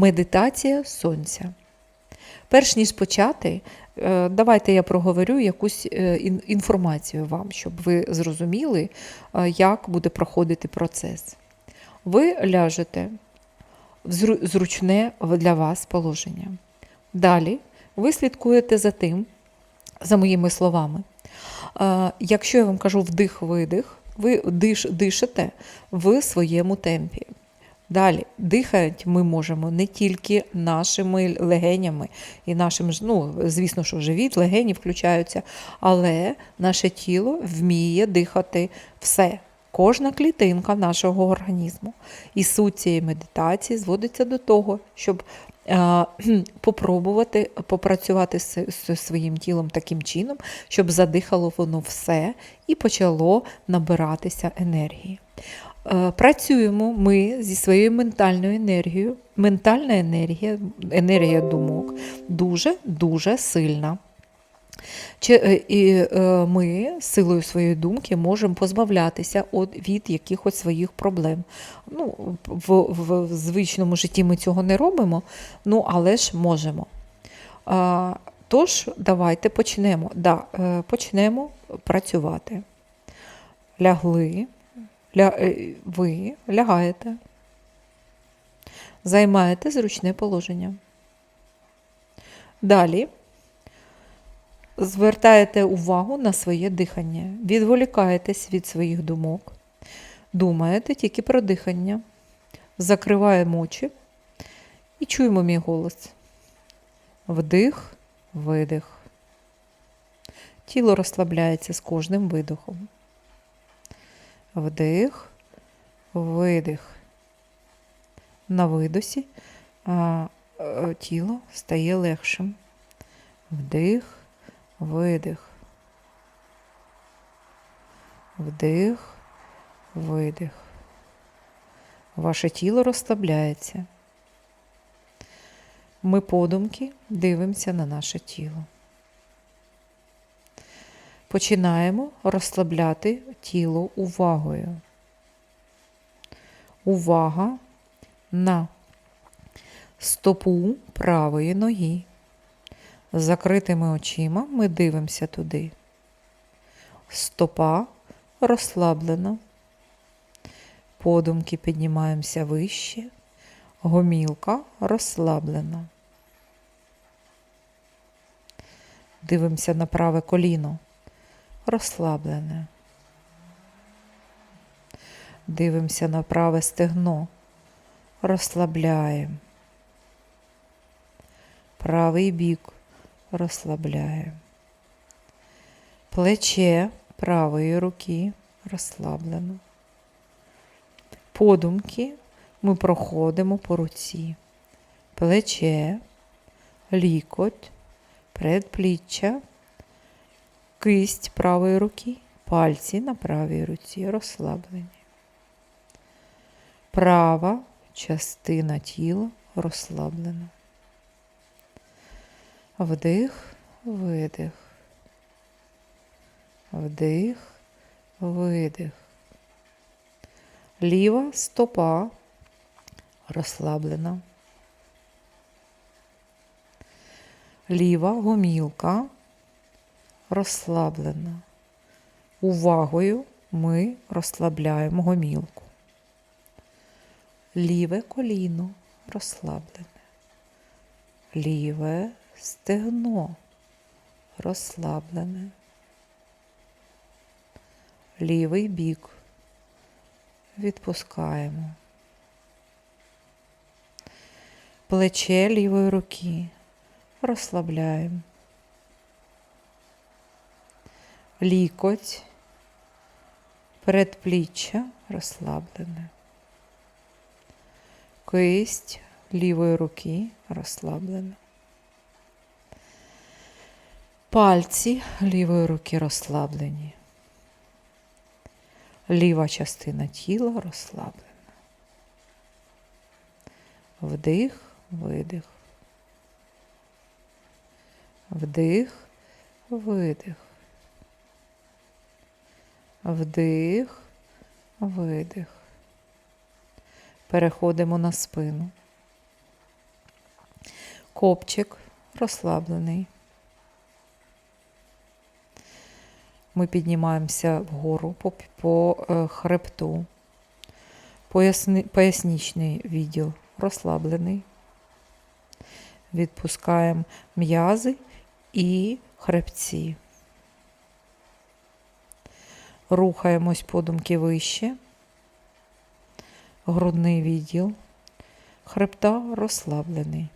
Медитація сонця. Перш ніж почати, е, давайте я проговорю якусь е, інформацію вам, щоб ви зрозуміли, е, як буде проходити процес. Ви ляжете в зручне для вас положення. Далі ви слідкуєте за тим, за моїми словами. Якщо я вам кажу вдих-видих, ви диш, дишите в своєму темпі. Далі, дихати ми можемо не тільки нашими легенями і нашим, ну, звісно, що живіт, легені включаються, але наше тіло вміє дихати все, кожна клітинка нашого організму. І суть цієї медитації зводиться до того, щоб е, попробувати попрацювати з, з своїм тілом таким чином, щоб задихало воно все і почало набиратися енергії. Е, Працюємо ми зі своєю ментальною енергією. Ментальна енергія, енергія думок дуже-дуже сильна. Чи, е, і е, ми силою своєї думки можемо позбавлятися от, від якихось своїх проблем. Ну, в, в, в звичному житті ми цього не робимо, ну але ж можемо. А, тож, давайте почнемо. Да, почнемо працювати. Лягли. Ля, е, ви лягаєте, займаєте зручне положення. Далі звертаєте увагу на своє дихання, відволікаєтесь від своїх думок, думаєте тільки про дихання, закриваємо очі і чуємо мій голос. Вдих, видих. Тіло розслабляється з кожним видохом. Вдих, видих. На видосі е, тіло стає легшим. Вдих, видих. Вдих, видих. Ваше тіло розслабляється. Ми подумки дивимося на наше тіло. Починаємо розслабляти тіло увагою. Увага на стопу правої ноги. З закритими очима ми дивимося туди. Стопа розслаблена. Подумки піднімаємося вище. Гомілка розслаблена. Дивимося на праве коліно. Розслаблене. Дивимося на праве стегно. Розслабляємо. Правий бік розслабляємо. Плече правої руки розслаблено. Подумки ми проходимо по руці. Плече, лікоть, предпліччя, кисть правої руки, пальці на правій руці розслаблені. Права частина тіла розслаблена. Вдих, видих. Вдих, видих. Ліва стопа розслаблена. Ліва гомілка розслаблена. Увагою ми розслабляємо гомілку. Ліве коліно розслаблене. Ліве стегно розслаблене. Лівий бік відпускаємо. Плече лівої руки розслабляємо. Лікоть, передпліччя розслаблене. Кисть лівої руки розслаблена. Пальці лівої руки розслаблені. Ліва частина тіла розслаблена. Вдих, видих. Вдих, видих. Вдих, видих. Переходимо на спину. Копчик розслаблений. Ми піднімаємося вгору по, по е, хребту. Поясни, поясничний відділ розслаблений. Відпускаємо м'язи і хребці. Рухаємось подумки вище. Грудний відділ. Хребта розслаблений.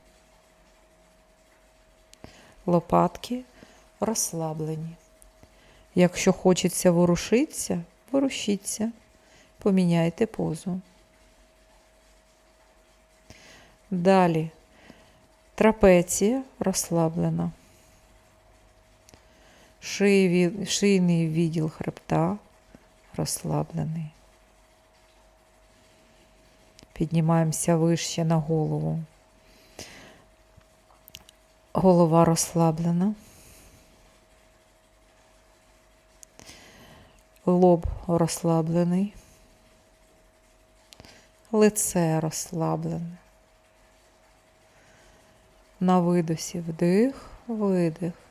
Лопатки розслаблені. Якщо хочеться ворушитися, ворушіться, поміняйте позу. Далі трапеція розслаблена. Шийний відділ хребта розслаблений. Піднімаємося вище на голову. Голова розслаблена. Лоб розслаблений. Лице розслаблене. На видосі вдих, видих.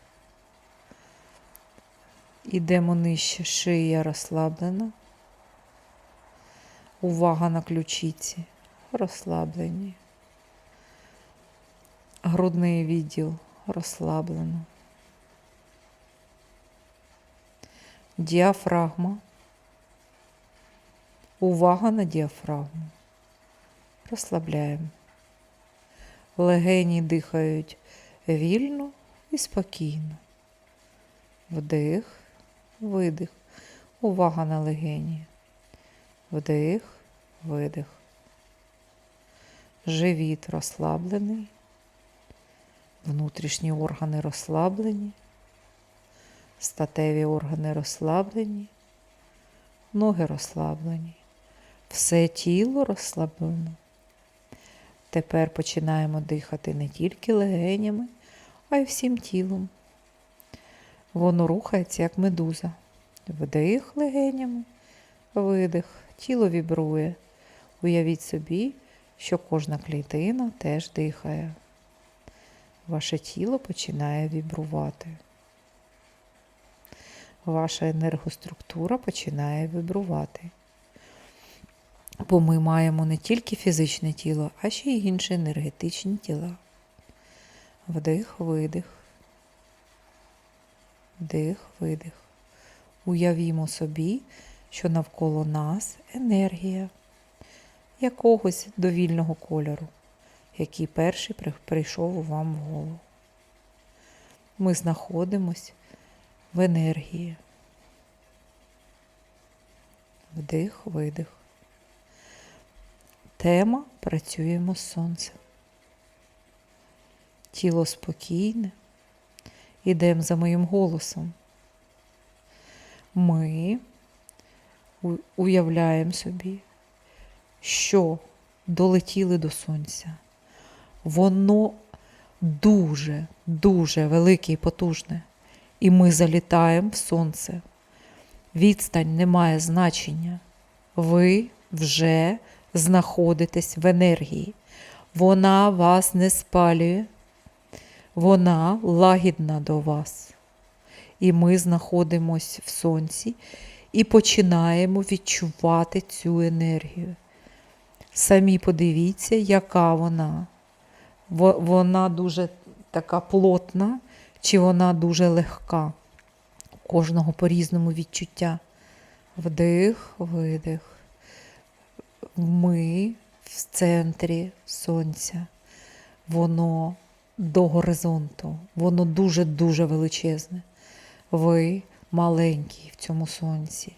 Ідемо нижче, шия розслаблена. Увага на ключиці. Розслаблені. Грудний відділ розслаблено. Діафрагма. Увага на діафрагму. Розслабляємо. Легені дихають вільно і спокійно. Вдих, видих. Увага на легені. Вдих, видих. Живіт розслаблений. Внутрішні органи розслаблені. Статеві органи розслаблені. Ноги розслаблені. Все тіло розслаблено. Тепер починаємо дихати не тільки легенями, а й всім тілом. Воно рухається, як медуза. Вдих легенями, видих, тіло вібрує. Уявіть собі, що кожна клітина теж дихає. Ваше тіло починає вібрувати. Ваша енергоструктура починає вібрувати. Бо ми маємо не тільки фізичне тіло, а ще й інші енергетичні тіла. Вдих, видих. Вдих, видих. Уявімо собі, що навколо нас енергія якогось довільного кольору, який перший прийшов вам в голову. Ми знаходимось в енергії. Вдих, видих. Тема працюємо з сонцем. Тіло спокійне. Ідемо за моїм голосом. Ми уявляємо собі, що долетіли до сонця. Воно дуже, дуже велике і потужне. І ми залітаємо в сонце. Відстань не має значення. Ви вже знаходитесь в енергії. Вона вас не спалює, вона лагідна до вас. І ми знаходимось в сонці і починаємо відчувати цю енергію. Самі подивіться, яка вона. Вона дуже така плотна, чи вона дуже легка. У кожного по-різному відчуття. Вдих, видих. Ми в центрі сонця. Воно до горизонту. Воно дуже-дуже величезне. Ви маленький в цьому сонці.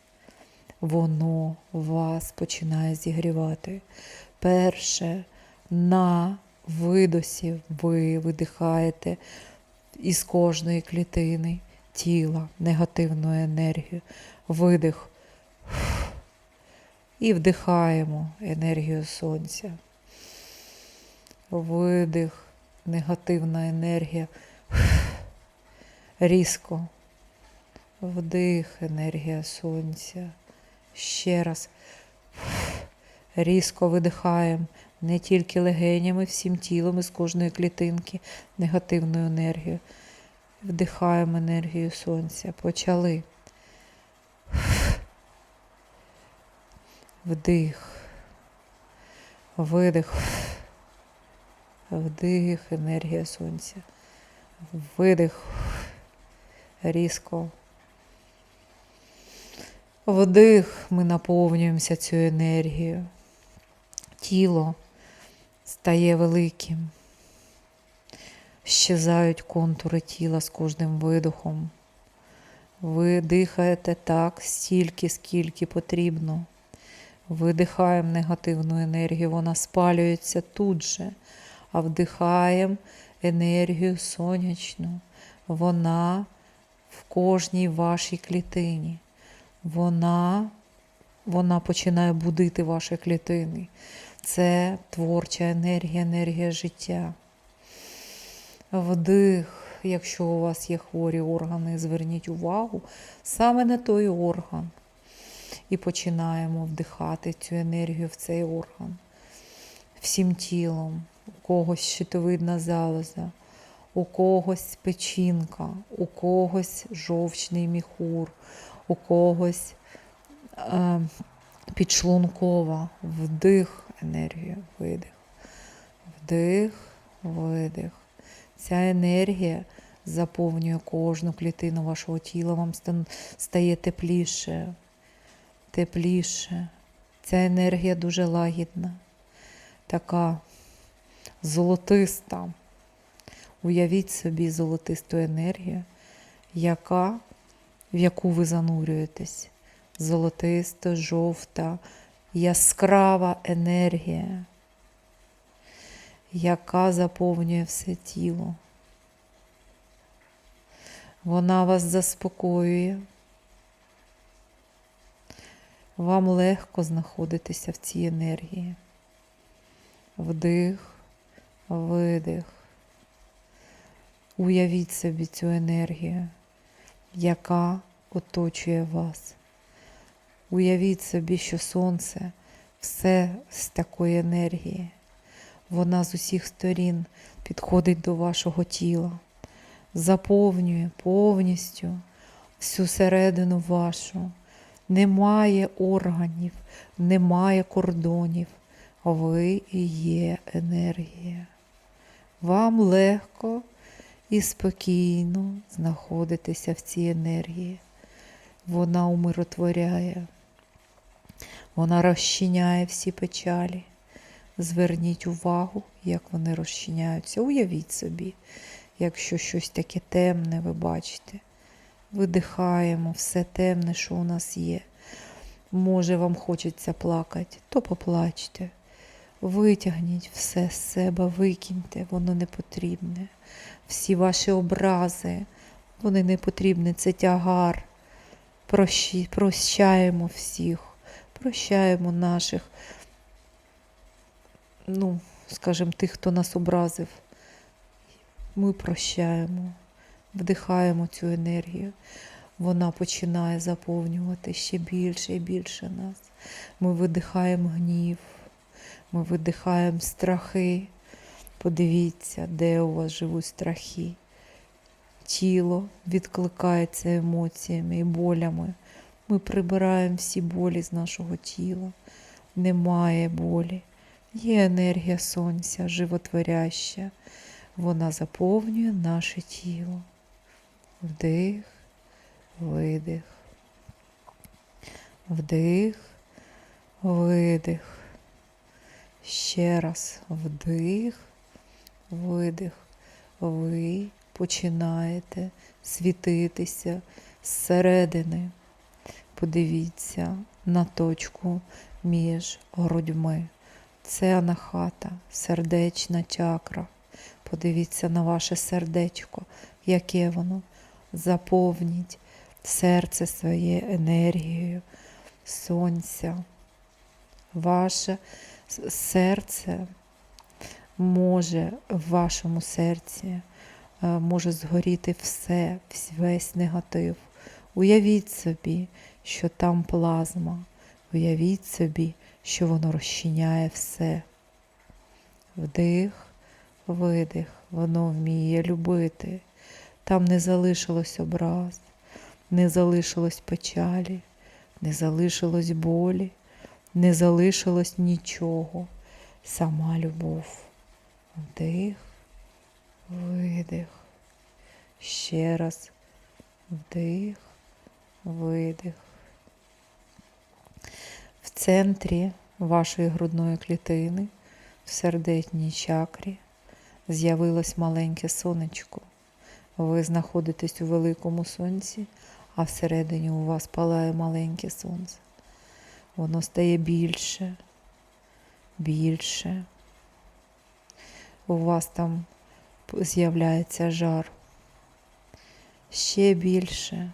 Воно вас починає зігрівати. Перше на видосі ви видихаєте із кожної клітини тіла негативну енергію. Видих. І вдихаємо енергію сонця. Видих, негативна енергія. Різко. Вдих, енергія сонця. Ще раз. Різко видихаємо не тільки легенями, всім тілом із кожної клітинки негативну енергію. Вдихаємо енергію сонця. Почали. Вдих. Видих. Вдих, енергія сонця. Видих. Різко. Вдих, ми наповнюємося цю енергією. Тіло стає великим. Щезають контури тіла з кожним видохом. Ви дихаєте так, стільки, скільки потрібно. Видихаємо негативну енергію, вона спалюється тут же, а вдихаємо енергію сонячну. Вона в кожній вашій клітині. Вона, вона починає будити ваші клітини. Це творча енергія, енергія життя. Вдих, якщо у вас є хворі органи, зверніть увагу саме на той орган. І починаємо вдихати цю енергію в цей орган. Всім тілом, у когось щитовидна залоза, у когось печінка, у когось жовчний міхур, у когось е, підшлункова, вдих енергію, видих, вдих, видих. Ця енергія заповнює кожну клітину вашого тіла, вам стає тепліше, тепліше. Ця енергія дуже лагідна, така золотиста. Уявіть собі золотисту енергію, яка, в яку ви занурюєтесь. Золотиста, жовта, яскрава енергія, яка заповнює все тіло. Вона вас заспокоює. Вам легко знаходитися в цій енергії. Вдих, видих. Уявіть собі цю енергію, яка оточує вас. Уявіть собі, що сонце все з такої енергії. Вона з усіх сторін підходить до вашого тіла, заповнює повністю всю середину вашу. Немає органів, немає кордонів. Ви і є енергія. Вам легко і спокійно знаходитися в цій енергії. Вона умиротворяє, вона розчиняє всі печалі. Зверніть увагу, як вони розчиняються. Уявіть собі, якщо щось таке темне, ви бачите. Видихаємо все темне, що у нас є. Може, вам хочеться плакати, то поплачте. Витягніть все з себе, викиньте, воно не потрібне. Всі ваші образи, вони не потрібні, це тягар. Прощі, прощаємо всіх, прощаємо наших, ну, скажімо, тих, хто нас образив. Ми прощаємо, вдихаємо цю енергію. Вона починає заповнювати ще більше і більше нас. Ми видихаємо гнів, ми видихаємо страхи. Подивіться, де у вас живуть страхи. Тіло відкликається емоціями і болями. Ми прибираємо всі болі з нашого тіла. Немає болі. Є енергія сонця, животворяща. Вона заповнює наше тіло. Вдих, видих. Вдих, видих. Ще раз вдих, видих. Ви починаєте світитися зсередини. Подивіться на точку між грудьми. Це анахата, сердечна чакра. Подивіться на ваше сердечко, яке воно. Заповніть серце своє енергією, сонця. Ваше серце може в вашому серці е, може згоріти все, весь негатив. Уявіть собі, що там плазма. Уявіть собі, що воно розчиняє все. вдих, видих. Воно вміє любити. Там не залишилось образ, не залишилось печалі, не залишилось болі, не залишилось нічого. Сама любов. Вдих, видих. Ще раз вдих, видих. В центрі вашої грудної клітини, в сердечній чакрі, з'явилось маленьке сонечко. Ви знаходитесь у великому сонці, а всередині у вас палає маленьке сонце. Воно стає більше, більше. У вас там з'являється жар. Ще більше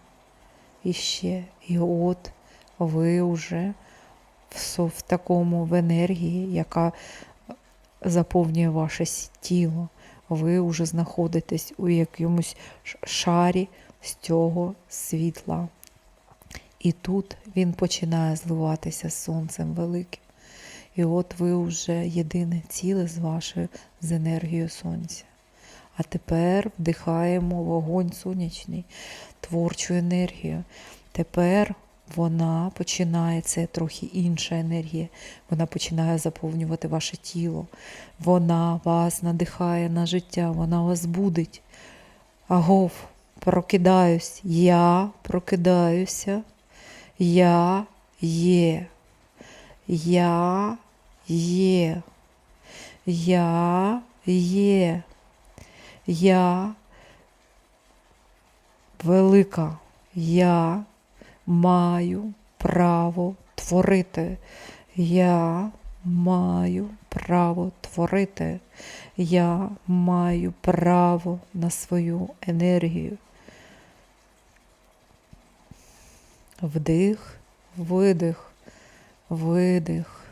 і ще. І от ви вже в, в такому в енергії, яка заповнює ваше тіло. Ви вже знаходитесь у якомусь шарі з цього світла. І тут він починає зливатися з сонцем великим. І от ви вже єдине ціле з вашою з енергією сонця. А тепер вдихаємо вогонь сонячний, творчу енергію. Тепер вона починає, це трохи інша енергія, вона починає заповнювати ваше тіло. Вона вас надихає на життя, вона вас будить. Агов, прокидаюсь, я прокидаюся, я є. Я є. Я є. Я велика. Я маю право творити. Я маю право творити. Я маю право на свою енергію. Вдих, видих, видих,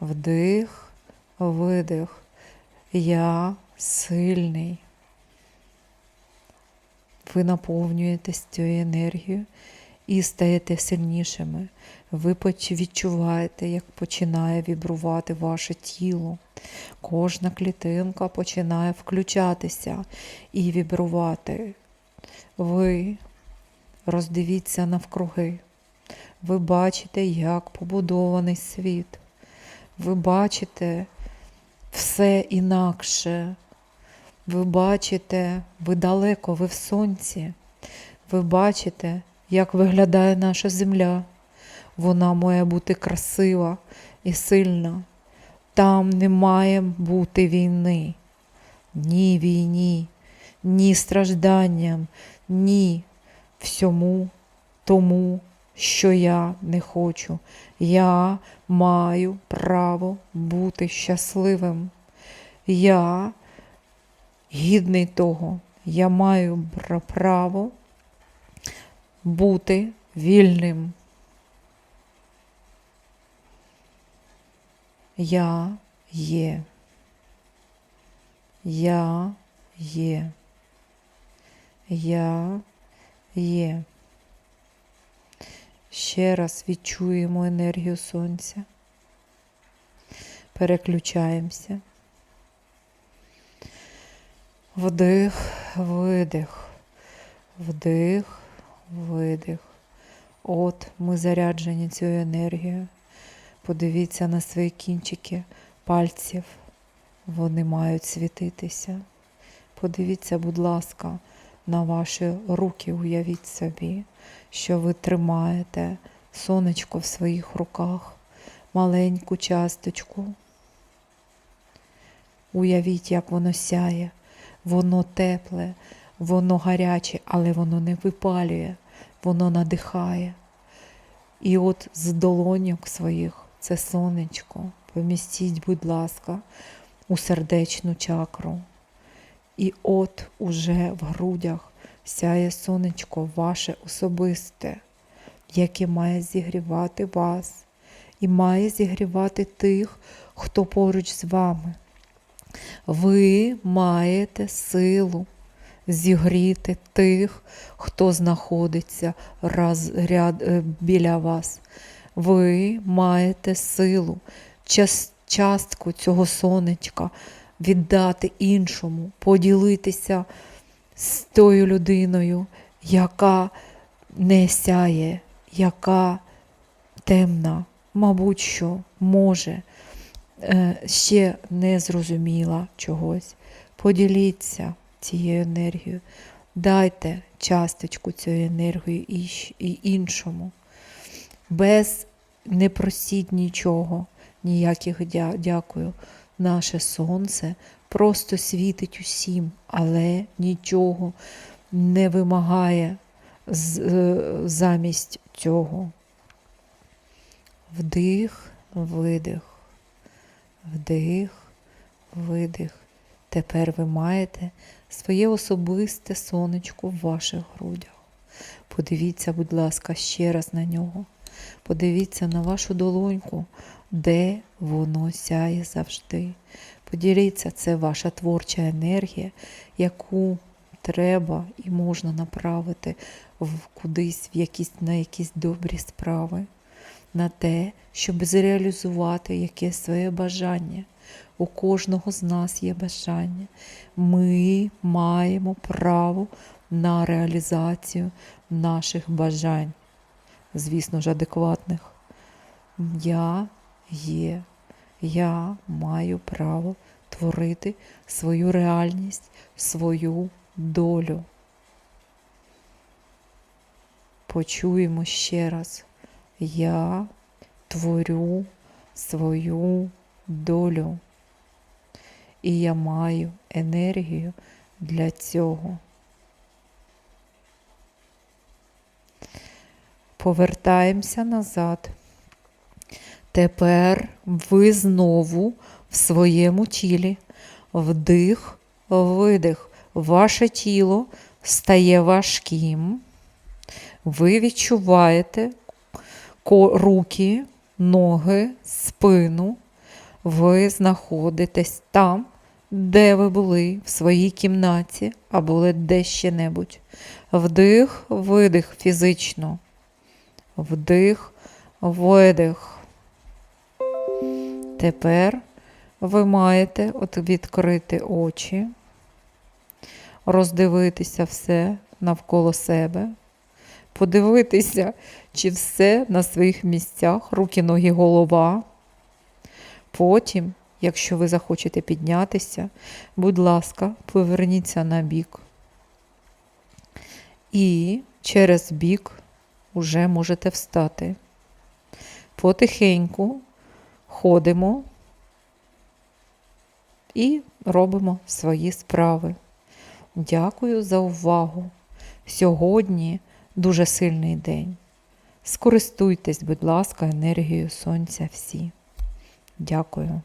вдих, видих. Я сильний. Ви наповнюєтесь цією енергією і стаєте сильнішими. Ви відчуваєте, як починає вібрувати ваше тіло. Кожна клітинка починає включатися і вібрувати. Ви роздивіться навкруги. Ви бачите, як побудований світ. Ви бачите все інакше. Ви бачите, ви далеко, ви в сонці. Ви бачите, як виглядає наша земля. Вона має бути красива і сильна. Там не має бути війни. Ні війні, ні стражданням, ні всьому тому, що я не хочу. Я маю право бути щасливим. Я гідний того. Я маю право бути вільним. Я є. Я є. Я є. Ще раз відчуємо енергію сонця. Переключаємося. Вдих, видих, вдих, видих. От ми заряджені цією енергією. Подивіться на свої кінчики пальців. Вони мають світитися. Подивіться, будь ласка, на ваші руки. Уявіть собі, що ви тримаєте сонечко в своїх руках, маленьку часточку. Уявіть, як воно сяє, воно тепле, воно гаряче, але воно не випалює, воно надихає. І от з долоньок своїх це сонечко помістіть, будь ласка, у сердечну чакру. І от уже в грудях сяє сонечко ваше особисте, яке має зігрівати вас і має зігрівати тих, хто поруч з вами. Ви маєте силу зігріти тих, хто знаходиться раз, ряд, е, біля вас. Ви маєте силу, час, частку цього сонечка віддати іншому, поділитися з тою людиною, яка не сяє, яка темна, мабуть, що може, е, ще не зрозуміла чогось. Поділіться цією енергією, дайте часточку цієї енергії і іншому. Без не просіть нічого, ніяких дя- дякую. Наше сонце просто світить усім, але нічого не вимагає е, замість цього. Вдих, видих, вдих, видих. Тепер ви маєте своє особисте сонечко в ваших грудях. Подивіться, будь ласка, ще раз на нього. Подивіться на вашу долоньку, де воно сяє завжди. Поділіться, це ваша творча енергія, яку треба і можна направити в кудись, в якісь, на якісь добрі справи, на те, щоб зреалізувати якесь своє бажання. У кожного з нас є бажання. Ми маємо право на реалізацію наших бажань, звісно ж, адекватних. Я є, я маю право творити свою реальність, свою долю. Почуємо ще раз. Я творю свою долю. І я маю енергію для цього. Повертаємося назад. Тепер ви знову в своєму тілі. Вдих, видих. Ваше тіло стає важким. Ви відчуваєте руки, ноги, спину. Ви знаходитесь там, де ви були, в своїй кімнаті, а були де ще небудь. Вдих, видих фізично. Вдих, видих. Тепер ви маєте от відкрити очі, роздивитися все навколо себе, подивитися, чи все на своїх місцях, руки, ноги, голова. Потім, якщо ви захочете піднятися, будь ласка, поверніться на бік. І через бік уже можете встати. Потихеньку ходимо і робимо свої справи. Дякую за увагу. Сьогодні дуже сильний день. Скористуйтесь, будь ласка, енергією сонця всі. Дякую.